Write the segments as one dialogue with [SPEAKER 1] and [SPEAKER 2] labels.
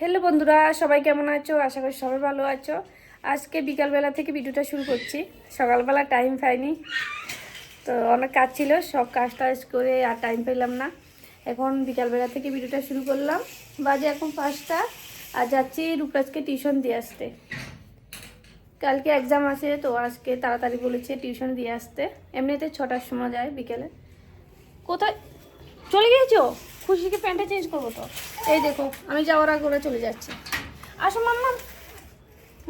[SPEAKER 1] Hello বন্ধুরা, সবাই কেমন আছো? আশা করি সবাই ভালো আছো। আজকে বিকালবেলা থেকে ভিডিওটা শুরু করছি। সকালবেলা টাইম পাইনি। তো অনেক কাজ ছিল, সব কাজ টাজ করে আর টাইম পেলাম না। এখন বিকালবেলা থেকে ভিডিওটা শুরু করলাম। বাজে এখন পাঁচটা আর যাচ্ছি রূপরাজকে টিউশন দিয়ে আসতে। কালকে এক্সাম আছে, তো আজকে তাড়াতাড়ি বলেছে টিউশন দিয়ে আসতে। এমনিতে ছটার সময় যায় বিকেলে। কোথায়? চলে গিয়েছো? খুশিকে প্যান্টটা চেঞ্জ করব তো? এই দেখো আমি যাওয়ার আগে ওরা চলে যাচ্ছে। আসো মাম্মা।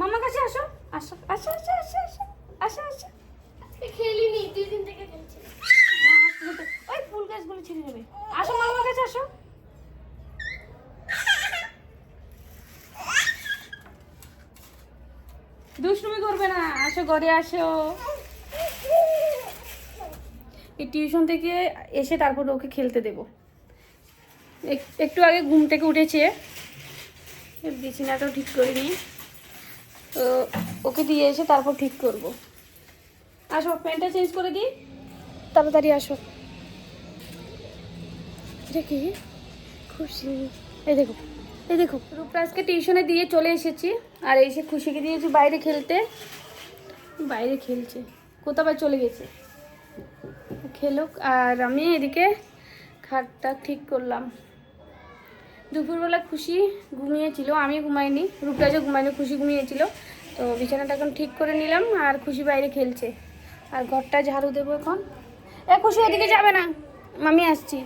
[SPEAKER 1] মাম্মার কাছে আসো। আসো আসো আসো আসো আসো আসো আসো।
[SPEAKER 2] খেলিনি দুই দিন থেকে খেলছি।
[SPEAKER 1] ওই ফুল গাছগুলো ছিঁড়ে যাবে। আসো মাম্মার কাছে আসো। দুষ্টুমি করবে না আসো ঘরে আসো। এই টিউশন থেকে এসে তারপর ওকে খেলতে দেবো। একটু আগে ঘুম থেকে উঠেছে। বিছানাটাও ঠিক করিনি। তো ওকে দিয়ে এসে তারপর ঠিক করব। আসো প্যান্টটা চেঞ্জ করে দিই। তাড়াতাড়ি আসো। এটা কি? খুশি। এই দেখো এই দেখো। রূপরাজকে টিউশনে দিয়ে চলে এসেছি। আর এসে খুশিকে দিয়েছি বাইরে খেলতে। বাইরে খেলছে। কোথাও বা চলে গেছে। খেলুক। আর আমি এদিকে খাটটা ঠিক করলাম। দুপুরবেলা খুশি ঘুমিয়েছিল আমি ঘুমাইনি, রূপরাজও ঘুমাইনি খুশি ঘুমিয়েছিল। তো বিছানাটা এখন ঠিক করে নিলাম আর খুশি বাইরে খেলছে। আর ঘরটা ঝাড়ু দেবো এখন। এ, খুশি ওদিকে যাবে না। মামি আসছি।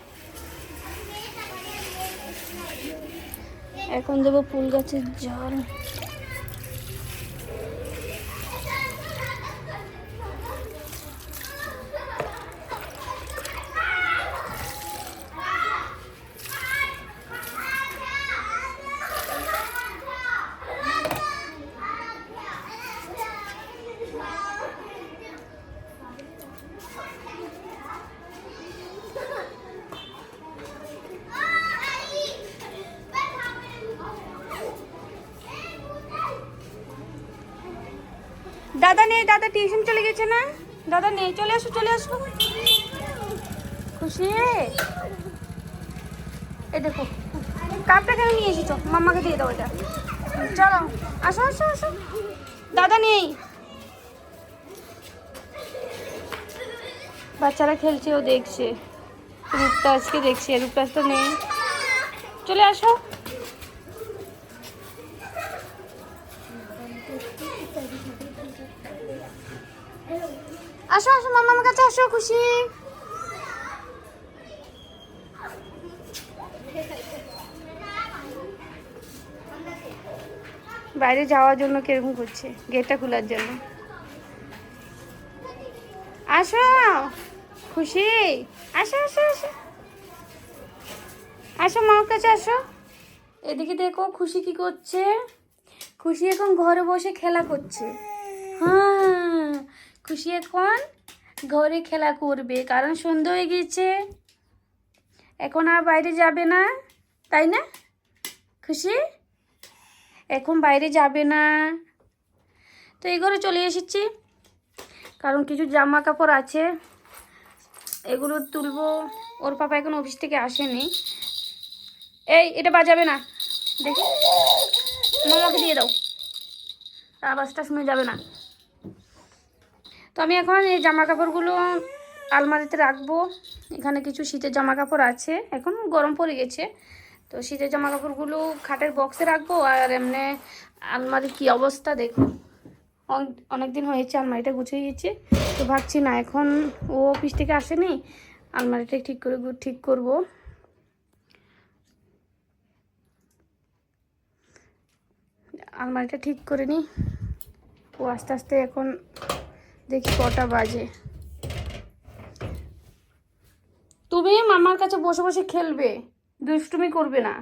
[SPEAKER 1] এখন দেবো ফুল গাছের জল। দাদা নেই, দাদা টিউশন চলে গেছে না? দাদা নেই, চলে আসো চলে আসো। খুশি? এ দেখো, কাপটা কেন নিয়ে এসেছ? মাম্মাকে দিয়ে দাও এটা। চলো, আসো আসো আসো। দাদা নেই। বাচ্চারা খেলছে, ও দেখছে। রূপটাজকে দেখছে রূপটাজ তো নেই। চলে আসো। আসো আসো মামার কাছে আসো খুশি। বাইরে যাওয়ার জন্য কীরকম করছে? গেটটা খোলার জন্য। আসো খুশি। আসো আসো আসো। আসো মামার কাছে আসো। এদিকে দেখো খুশি কি করছে? খুশি এখন ঘরে বসে খেলা করছে। হ্যাঁ। খুশি এখন? ঘরে খেলা করবে, কারণ সন্ধ্যা হয়ে গেছে এখন আর বাইরে যাবে না, তাই না? খুশি? এখন বাইরে যাবে না। তো এই ঘরে চলে এসেছি, কারণ কিছু জামা কাপড় আছে, এগুলো তুলবো। ওর পাপা এখন অফিস থেকে আসেনি। এই, এটা বাজাবে না। দেখি। মামাকে দিয়ে দাও। আওয়াজটা শুনে যাবে না। তো আমি এখন এই জামা কাপড়গুলো আলমারিতে রাখব। এখানে কিছু শীতের জামা কাপড় আছে। এখন গরম পড়ে গেছে। তো শীতের জামা কাপড়গুলো খাটের বক্সে রাখব আর এমনি আলমারির কি অবস্থা দেখো অনেক দিন হয়েছে আলমারিটা গুছিয়ে গেছে তো ভাবছি না, এখন ও অফিস থেকে আসেনি, আলমারিটা ঠিক করে ঠিক করব। আলমারিটা ঠিক করে নিই ও আস্তে আস্তে এখন দেখি কটা বাজে। তুমি মামার কাছে বসে বসে খেলবে দুষ্টুমি করবে না।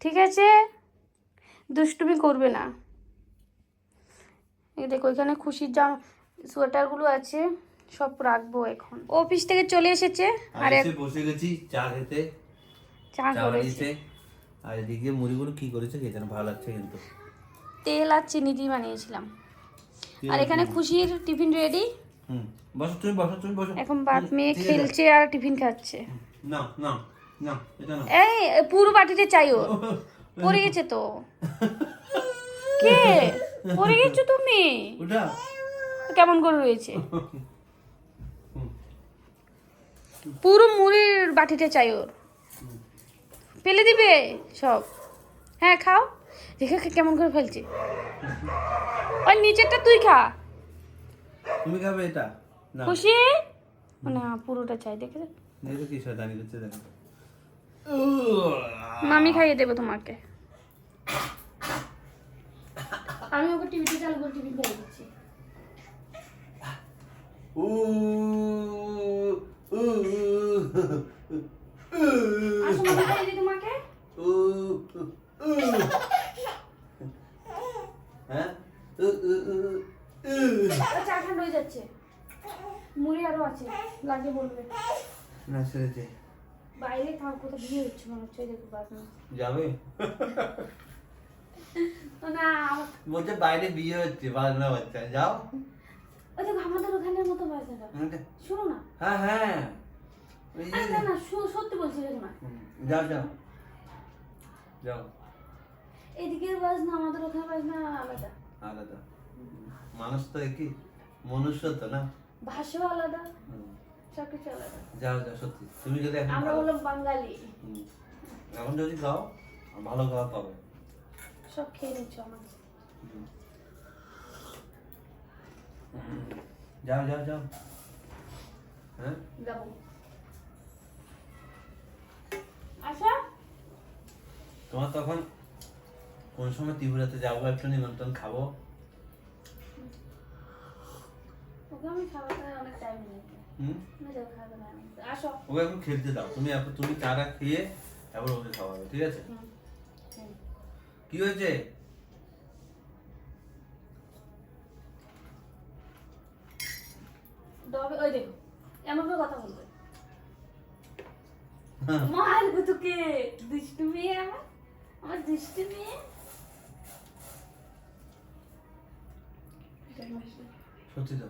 [SPEAKER 1] ঠিক আছে? দুষ্টুমি করবে না। এই দেখো এখানে খুশির জাম সোয়েটারগুলো আছে সব রাখব এখন। অফিস থেকে চলে এসেছে আর
[SPEAKER 3] বসে গেছি চা খেতে।
[SPEAKER 1] চা করেছে।
[SPEAKER 3] আর এদিকে মুড়িগুলো কি করেছে কে জানে ভালো লাগছে কিন্তু।
[SPEAKER 1] তেল আর চিনি দিয়ে বানিয়েছিলাম। আর এখানে খুশির টিফিন রেডি
[SPEAKER 3] হুম বসো তুমি বসো তুমি বসো।
[SPEAKER 1] এখন বাপ মেয়ে খেলছে আর টিফিন খাচ্ছে।
[SPEAKER 3] না না না এটা না
[SPEAKER 1] এই পুরো বাটিতে চাই ও পড়ে গেছে তো। কে? পড়ে গেছো তুমি?
[SPEAKER 3] উঠা
[SPEAKER 1] কেমন করে রয়েছে? পুরো মুড়ির বাটিটা চাই ওর। ফেলে দিবে সব। হ্যাঁ খাও। দেখে কেমন করে ফেলছে। ওই নিচেরটা তুই খা
[SPEAKER 3] তুমি খাবে এটা না
[SPEAKER 1] খুশি না পুরোটা চাই দেখে দে।
[SPEAKER 3] দেখো কি শয়তানি করছে দেখো
[SPEAKER 1] মামি খাইয়ে দেবো তোমাকে আমি ওকে টিভিতে চালু করে টিভি খাইয়ে দিচ্ছি তোমাকে চা ঠান্ডা হয়ে যাচ্ছে। মুড়ি আরও আছে লাগে বলবে।
[SPEAKER 3] না সেরেছে।
[SPEAKER 1] বাইরে কোথাও বিয়ে হচ্ছে মনে হচ্ছে দেখো বাজনা
[SPEAKER 3] যাবে?
[SPEAKER 1] না
[SPEAKER 3] বলছে বাইরে বিয়ে হচ্ছে বাজনা বাচ্চা যাও।
[SPEAKER 1] ওই দেখো আমাদের ওখানের মতো বাজনাটা। শোনো না।
[SPEAKER 3] হ্যাঁ হ্যাঁ।
[SPEAKER 1] না না সত্যি বলছি দেখো না।
[SPEAKER 3] যাও যাও। যাও।
[SPEAKER 1] এদিকের বাজনা আমাদের ওখানে বাজনা আলাদা।
[SPEAKER 3] আলাদা। মানুষ তো একই মনুষ্য তো না?
[SPEAKER 1] ভাষাও আলাদা
[SPEAKER 3] হুম,
[SPEAKER 1] সব কিছু আলাদা।
[SPEAKER 3] যাও যাও সত্যি। তুমি যদি এখন
[SPEAKER 1] আমরা বাঙালি।
[SPEAKER 3] এখন যদি খাও ভালো খাওয়া পাবে।
[SPEAKER 1] সব খেয়ে নিচ্ছ
[SPEAKER 3] হুম। যাও যাও যাও। হ্যাঁ?
[SPEAKER 1] যাব
[SPEAKER 3] তোমার তখন কোন সময় ত্রিপুরাতে যাব একটু নিমন্ত্রণ খাব
[SPEAKER 1] ওকে আমি খাওয়াতে অনেক টাইম নেই
[SPEAKER 3] হুম
[SPEAKER 1] না যাও খাবে না আসো
[SPEAKER 3] ওকে এখন খেলতে দাও। তুমি তুমি চারা খেয়ে তারপর ওকে খাওয়াবে ঠিক আছে। কি হয়েছে?
[SPEAKER 1] ডবে ওই দেখো এমন করে কথা বলবে। মার তোকে দুষ্টু মেয়ে আমার আমার দুষ্টু মেয়ে।
[SPEAKER 3] সত্যি তো।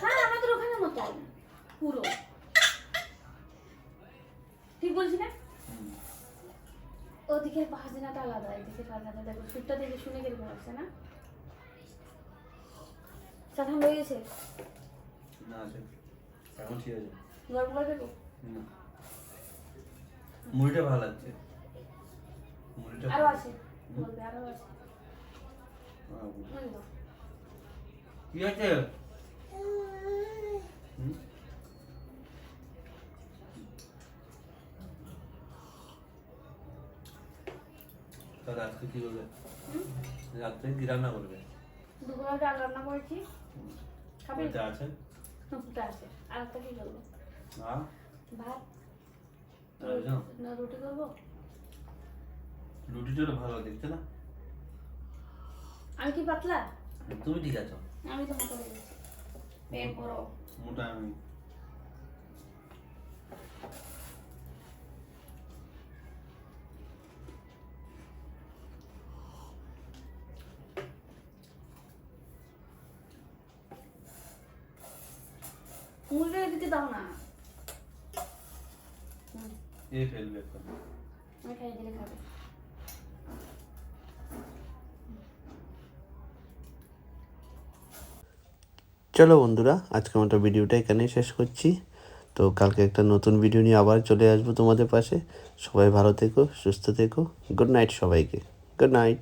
[SPEAKER 1] হ্যাঁ আমাদের ওখানে মতো পুরো। ঠিক বলছি না? ওদিকে বাজনাটা আলাদা এদিকে বাজনাটা দেখো সুরটা দেখে শুনে কীরকম লাগছে না? চা ঠান্ডা হয়ে গেছে?
[SPEAKER 3] না আছে। এখন ঠিক আছে।
[SPEAKER 1] গরম করে দেবো?
[SPEAKER 3] মুড়িটা ভালো লাগছে। মুড়িটা
[SPEAKER 1] আরও আছে বলবে আরও আছে।
[SPEAKER 3] কি আছে হুম? তা রাত্রে কি করবে রাত্রে কি রান্না করবে?
[SPEAKER 1] দুপুরে ডাল রান্না করেছি। খাবি?
[SPEAKER 3] ওটা আছে?
[SPEAKER 1] ওটা আছে। আর একটা কি করব?
[SPEAKER 3] আর
[SPEAKER 1] ভাত না রুটি করব?
[SPEAKER 3] রুটিটা তো ভালো দেখছে না?
[SPEAKER 1] আমি কি পাতলা?
[SPEAKER 3] তুমি ঠিক আছো?
[SPEAKER 1] আমি তো মোটা হয়ে গেছি পেট বড়
[SPEAKER 3] মোটা আমি।
[SPEAKER 1] মুড়িটা এদিকে দাও না। হুম,
[SPEAKER 3] এ ফেলবে
[SPEAKER 1] আমি খাইয়ে দিলে খাবে।
[SPEAKER 4] চলো বন্ধুরা আজকে আমরা ভিডিওটা এখানেই শেষ করছি। তো কালকে একটা নতুন ভিডিও নিয়ে আবার চলে আসব তোমাদের পাশে। সবাই ভালো থেকো, সুস্থ থেকো। গুড নাইট সবাইকে। Good night